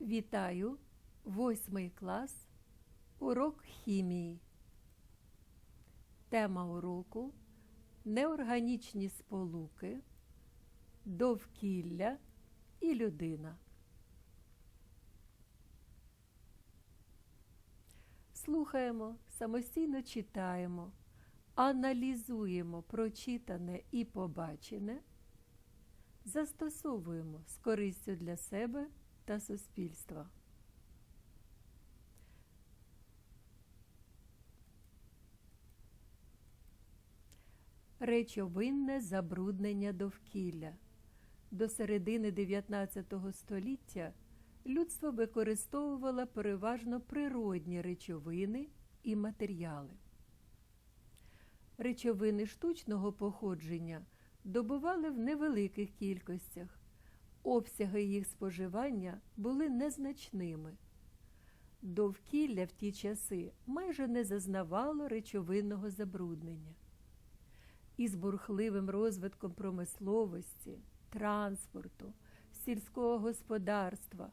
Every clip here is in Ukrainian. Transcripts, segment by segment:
Вітаю! Восьмий клас. Урок хімії. Тема уроку неорганічні сполуки, довкілля і людина. Слухаємо, самостійно читаємо, аналізуємо прочитане і побачене, застосовуємо з користю для себе та суспільства. Речовинне забруднення довкілля. До середини 19 століття людство використовувало переважно природні речовини і матеріали. Речовини штучного походження добували в невеликих кількостях, обсяги їх споживання були незначними. Довкілля в ті часи майже не зазнавало речовинного забруднення. Із бурхливим розвитком промисловості, транспорту, сільського господарства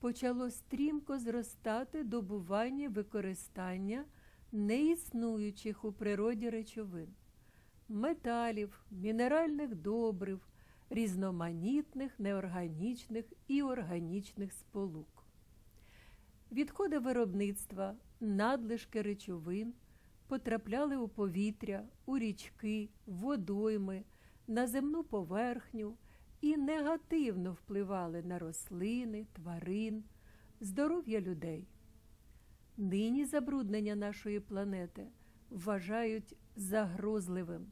почало стрімко зростати добування використання неіснуючих у природі речовин, металів, мінеральних добрив, різноманітних неорганічних і органічних сполук. Відходи виробництва, надлишки речовин потрапляли у повітря, у річки, водойми, на земну поверхню і негативно впливали на рослини, тварин, здоров'я людей. Нині забруднення нашої планети вважають загрозливим,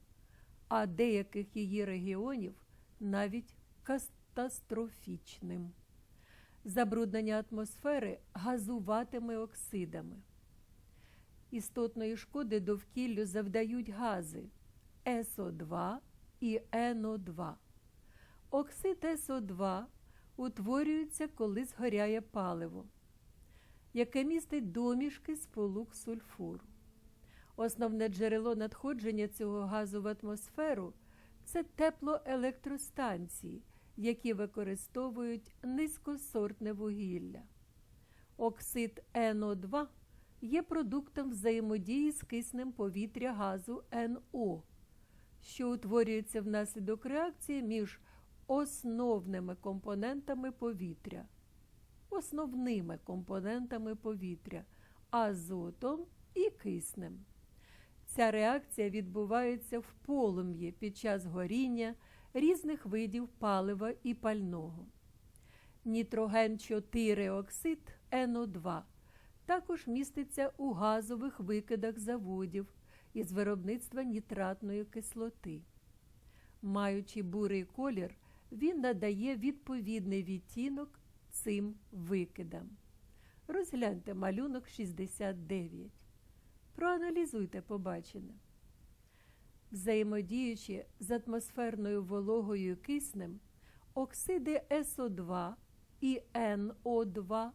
а деяких її регіонів навіть катастрофічним. Забруднення атмосфери газуватими оксидами. Істотної шкоди довкіллю завдають гази СО2 і НО2. Оксид СО2 утворюється, коли згоряє паливо, яке містить домішки сполук сульфуру. Основне джерело надходження цього газу в атмосферу це теплоелектростанції, які використовують низькосортне вугілля. Оксид НО2 є продуктом взаємодії з киснем повітря газу НО, що утворюється внаслідок реакції між основними компонентами повітря, основними компонентами повітря, азотом і киснем. Ця реакція відбувається в полум'ї під час горіння різних видів палива і пального. Нітроген 4 оксид НО2 також міститься у газових викидах заводів із виробництва нітратної кислоти. Маючи бурий колір, він надає відповідний відтінок цим викидам. Розгляньте малюнок 69. Проаналізуйте побачене. Взаємодіючи з атмосферною вологою киснем, оксиди СО2 і НО2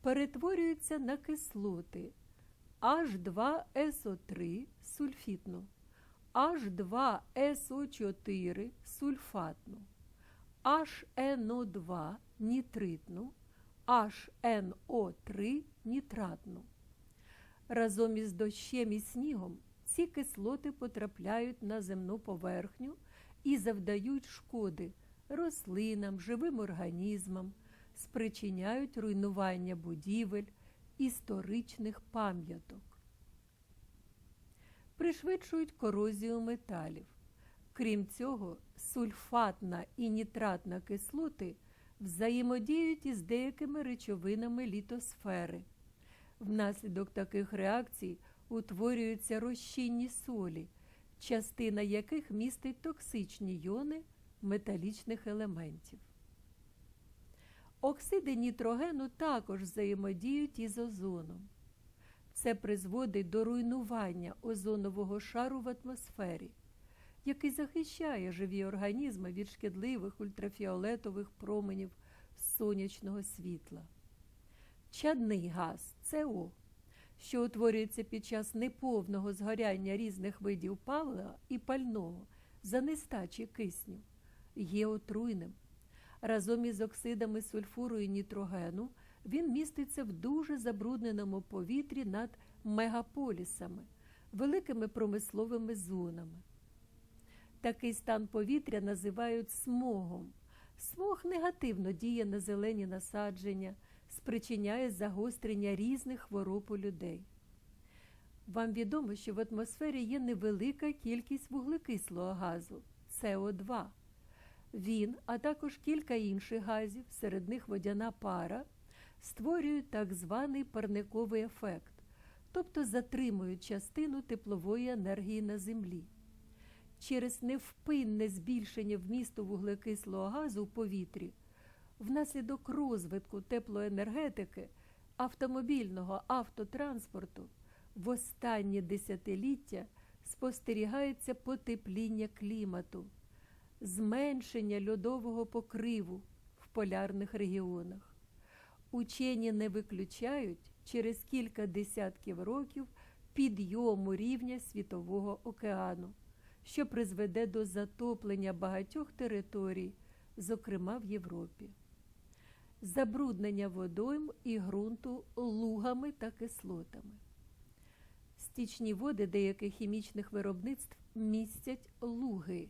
перетворюються на кислоти H2SO3 сульфітну, H2SO4 сульфатну, HNO2 нітритну, HNO3 нітратну. Разом із дощем і снігом ці кислоти потрапляють на земну поверхню і завдають шкоди рослинам, живим організмам, спричиняють руйнування будівель, історичних пам'яток, пришвидшують корозію металів. Крім цього, сульфатна і нітратна кислоти взаємодіють із деякими речовинами літосфери. Внаслідок таких реакцій утворюються розчинні солі, частина яких містить токсичні йони металічних елементів. Оксиди нітрогену також взаємодіють із озоном. Це призводить до руйнування озонового шару в атмосфері, який захищає живі організми від шкідливих ультрафіолетових променів сонячного світла. Чадний газ СО, що утворюється під час неповного згоряння різних видів палива і пального за нестачі кисню, є отруйним разом із оксидами сульфуру і нітрогену він міститься в дуже забрудненому повітрі над мегаполісами, великими промисловими зонами. Такий стан повітря називають смогом. Смог негативно діє на зелені насадження, спричиняє загострення різних хвороб у людей. Вам відомо, що в атмосфері є невелика кількість вуглекислого газу СО2. Він, а також кілька інших газів, серед них водяна пара, створюють так званий парниковий ефект, тобто затримують частину теплової енергії на Землі. Через невпинне збільшення вмісту вуглекислого газу в повітрі, внаслідок розвитку теплоенергетики, автомобільного автотранспорту в останні десятиліття спостерігається потепління клімату, зменшення льодового покриву в полярних регіонах. Учені не виключають через кілька десятків років підйому рівня Світового океану, що призведе до затоплення багатьох територій, зокрема в Європі. Забруднення водойм і ґрунту лугами та кислотами. Стічні води деяких хімічних виробництв містять луги,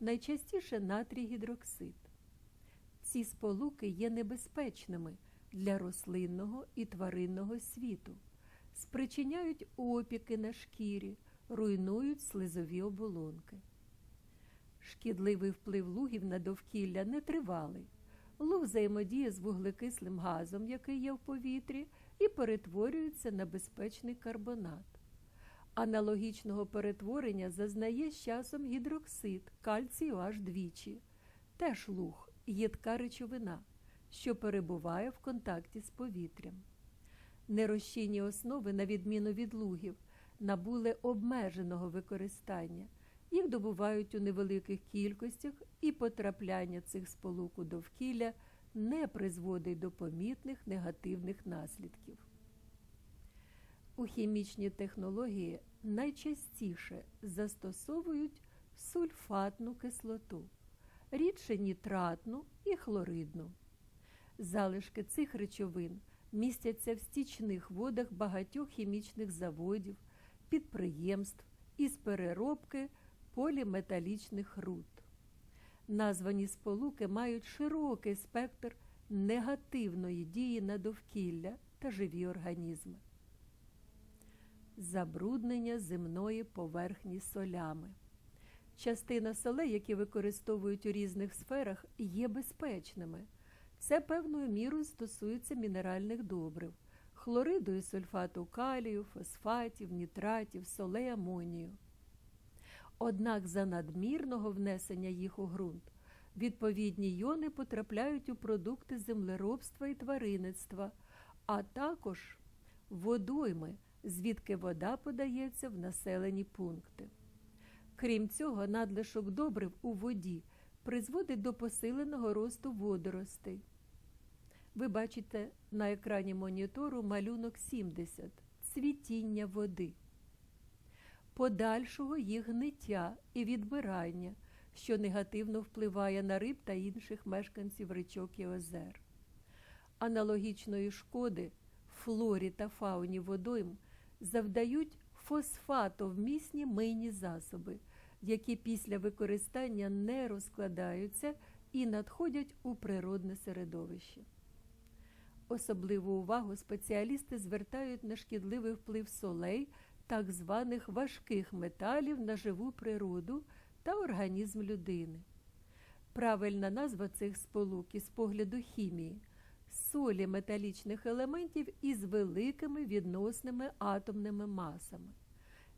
найчастіше натрій гідроксид. Ці сполуки є небезпечними для рослинного і тваринного світу, спричиняють опіки на шкірі, руйнують слизові оболонки. Шкідливий вплив лугів на довкілля нетривалий. Луг взаємодіє з вуглекислим газом, який є в повітрі, і перетворюється на безпечний карбонат. Аналогічного перетворення зазнає з часом гідроксид кальцію аж двічі, теж луг, їдка речовина, що перебуває в контакті з повітрям. Нерозчинні основи, на відміну від лугів, набули обмеженого використання. Їх добувають у невеликих кількостях, і потрапляння цих сполук у довкілля не призводить до помітних негативних наслідків. У хімічній технології найчастіше застосовують сульфатну кислоту, рідше нітратну і хлоридну. Залишки цих речовин містяться в стічних водах багатьох хімічних заводів, підприємств із переробки поліметалічних руд. Названі сполуки мають широкий спектр негативної дії на довкілля та живі організми. Забруднення земної поверхні солями. Частина солей, які використовують у різних сферах, є безпечними. Це певною мірою стосується мінеральних добрив, хлориду і сульфату калію, фосфатів, нітратів, солей амонію. Однак за надмірного внесення їх у ґрунт відповідні йони потрапляють у продукти землеробства і тваринництва, а також водойми, звідки вода подається в населені пункти. Крім цього, надлишок добрив у воді призводить до посиленого росту водоростей. Ви бачите на екрані монітору малюнок 70 цвітіння води подальшого їх гниття і відбирання, що негативно впливає на риб та інших мешканців річок і озер. Аналогічної шкоди флорі та фауні водойм завдають фосфатовмісні мийні засоби, які після використання не розкладаються і надходять у природне середовище. Особливу увагу спеціалісти звертають на шкідливий вплив солей так званих важких металів на живу природу та організм людини. Правильна назва цих сполук із погляду хімії солі металічних елементів із великими відносними атомними масами.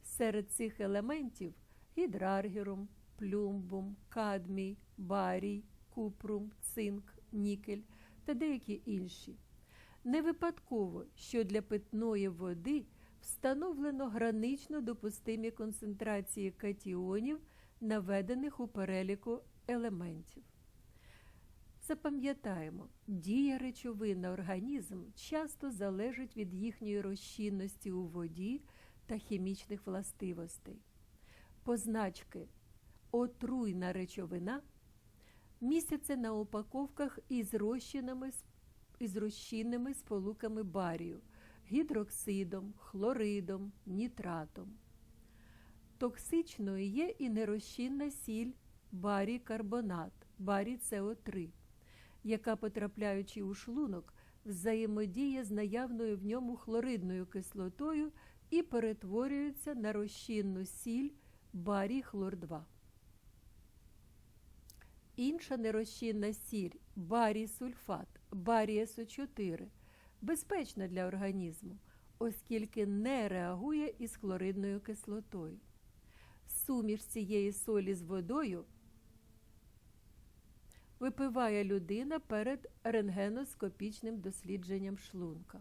Серед цих елементів гідраргірум, плюмбум, кадмій, барій, купрум, цинк, нікель та деякі інші. Не випадково, що для питної води встановлено гранично допустимі концентрації катіонів, наведених у переліку елементів. Запам'ятаємо, дія речовин на організм часто залежить від їхньої розчинності у воді та хімічних властивостей. Позначки отруйна речовина містяться на упаковках із розчинами із розчинними сполуками барію, гідроксидом, хлоридом, нітратом. Токсичною є і нерозчинна сіль барій карбонат, барій СО3, яка, потрапляючи у шлунок, взаємодіє з наявною в ньому хлоридною кислотою і перетворюється на розчинну сіль барій хлор 2. Інша нерозчинна сіль барій сульфат, барій СО4 безпечна для організму, оскільки не реагує із хлоридною кислотою. Суміш цієї солі з водою випиває людина перед рентгеноскопічним дослідженням шлунка.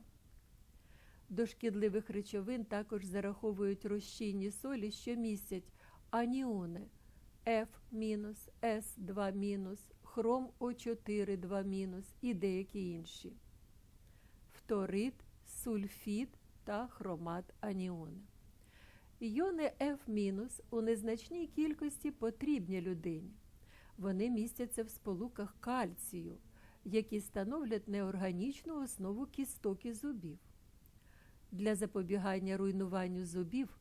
До шкідливих речовин також зараховують розчинні солі, що містять аніони F-, S2-, хром О4 2- і деякі інші, фторид, сульфід та хромат аніони. Іони F- у незначній кількості потрібні людині. Вони містяться в сполуках кальцію, які становлять неорганічну основу кісток і зубів. Для запобігання руйнуванню зубів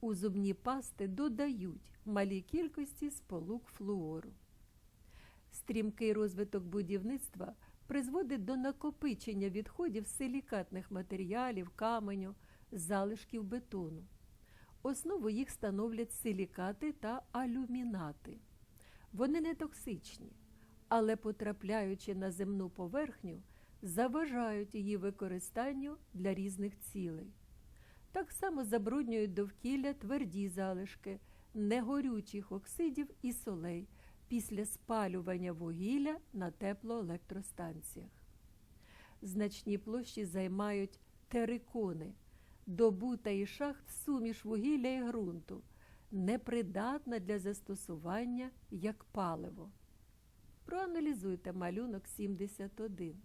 у зубні пасти додають малі кількості сполук флуору. Стрімкий розвиток будівництва призводить до накопичення відходів силікатних матеріалів, каменю, залишків бетону. Основу їх становлять силікати та алюмінати. Вони не токсичні, але, потрапляючи на земну поверхню, заважають її використанню для різних цілей. Так само забруднюють довкілля тверді залишки, негорючих оксидів і солей після спалювання вугілля на теплоелектростанціях. Значні площі займають терикони, добута і шахт суміш вугілля і ґрунту, непридатна для застосування як паливо. Проаналізуйте малюнок 71.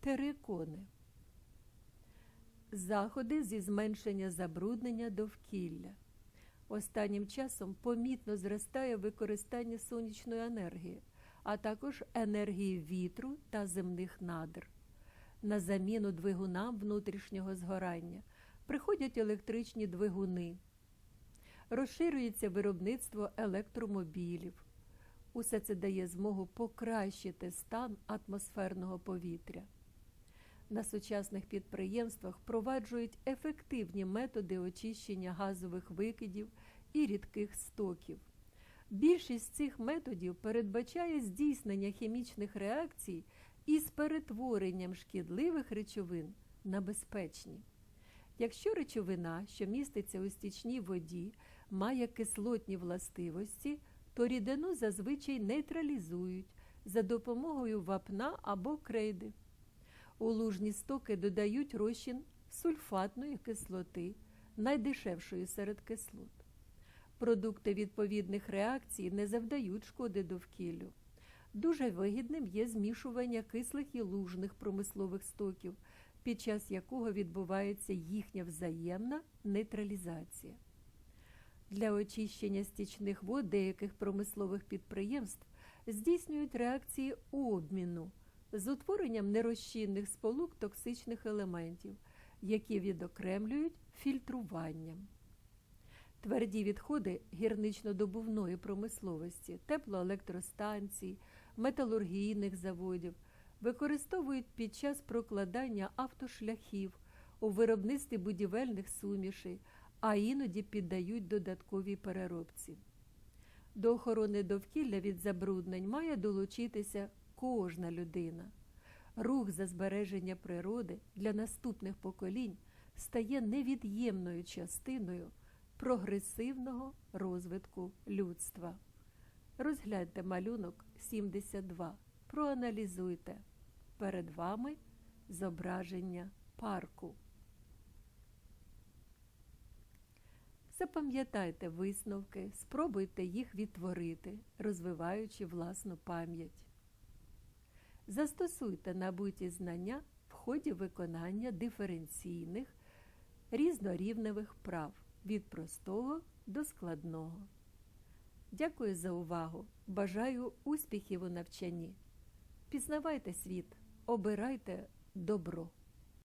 Терикони. Заходи зі зменшення забруднення довкілля. Останнім часом помітно зростає використання сонячної енергії, а також енергії вітру та земних надр. На заміну двигунам внутрішнього згорання приходять електричні двигуни, розширюється виробництво електромобілів. Усе це дає змогу покращити стан атмосферного повітря. На сучасних підприємствах впроваджують ефективні методи очищення газових викидів і рідких стоків. Більшість цих методів передбачає здійснення хімічних реакцій із перетворенням шкідливих речовин на безпечні. Якщо речовина, що міститься у стічній воді, має кислотні властивості, то рідину зазвичай нейтралізують за допомогою вапна або крейди. У лужні стоки додають розчин сульфатної кислоти, найдешевшої серед кислот. Продукти відповідних реакцій не завдають шкоди довкіллю. Дуже вигідним є змішування кислих і лужних промислових стоків, під час якого відбувається їхня взаємна нейтралізація. Для очищення стічних вод деяких промислових підприємств здійснюють реакції обміну з утворенням нерозчинних сполук токсичних елементів, які відокремлюють фільтруванням. Тверді відходи гірнично-добувної промисловості, теплоелектростанцій, металургійних заводів використовують під час прокладання автошляхів у виробництві будівельних сумішей, а іноді піддають додатковій переробці. До охорони довкілля від забруднень має долучитися кожна людина. Рух за збереження природи для наступних поколінь стає невід'ємною частиною прогресивного розвитку людства. Розгляньте малюнок 72. Проаналізуйте. Перед вами зображення парку. Запам'ятайте висновки, спробуйте їх відтворити, розвиваючи власну пам'ять. Застосуйте набуті знання в ході виконання диференційних різнорівневих прав від простого до складного. Дякую за увагу! Бажаю успіхів у навчанні. Пізнавайте світ! обирайте добро.